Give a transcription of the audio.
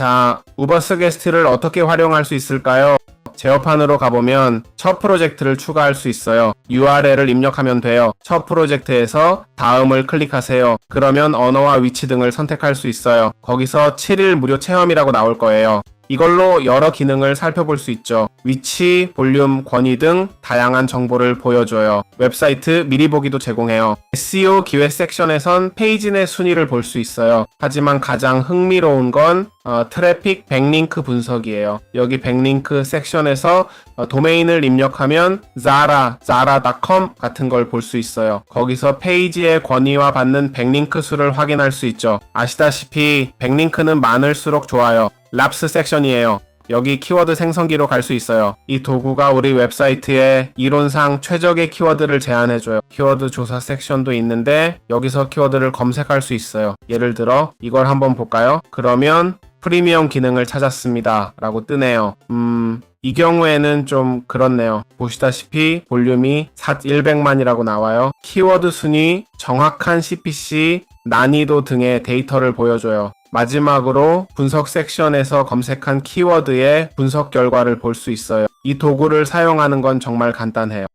자, 우버스 게스트를 어떻게 활용할 수 있을까요? 제어판으로 가보면 첫 프로젝트를 추가할 수 있어요. URL을 입력하면 돼요. 첫 프로젝트에서 다음을 클릭하세요. 그러면 언어와 위치 등을 선택할 수 있어요. 거기서 7일 무료 체험이라고 나올 거예요. 이걸로 여러 기능을 살펴볼 수 있죠. 위치, 볼륨, 권위 등 다양한 정보를 보여줘요. 웹사이트 미리 보기도 제공해요. SEO 기획 섹션에선 페이지 내 순위를 볼 수 있어요. 하지만 가장 흥미로운 건 어, 트래픽 백링크 분석이에요. 여기 백링크 섹션에서 어, 도메인을 입력하면 Zara, Zara.com 같은 걸 볼 수 있어요. 거기서 페이지의 권위와 받는 백링크 수를 확인할 수 있죠. 아시다시피 백링크는 많을수록 좋아요. 랍스 섹션이에요. 여기 키워드 생성기로 갈 수 있어요. 이 도구가 우리 웹사이트에 이론상 최적의 키워드를 제안해줘요. 키워드 조사 섹션도 있는데 여기서 키워드를 검색할 수 있어요. 예를 들어 이걸 한번 볼까요? 그러면 프리미엄 기능을 찾았습니다. 라고 뜨네요. 음, 이 경우에는 좀 그렇네요. 보시다시피 볼륨이 100만이라고 나와요. 키워드 순위, 정확한 CPC, 난이도 등의 데이터를 보여줘요. 마지막으로 분석 섹션에서 검색한 키워드의 분석 결과를 볼 수 있어요. 이 도구를 사용하는 건 정말 간단해요.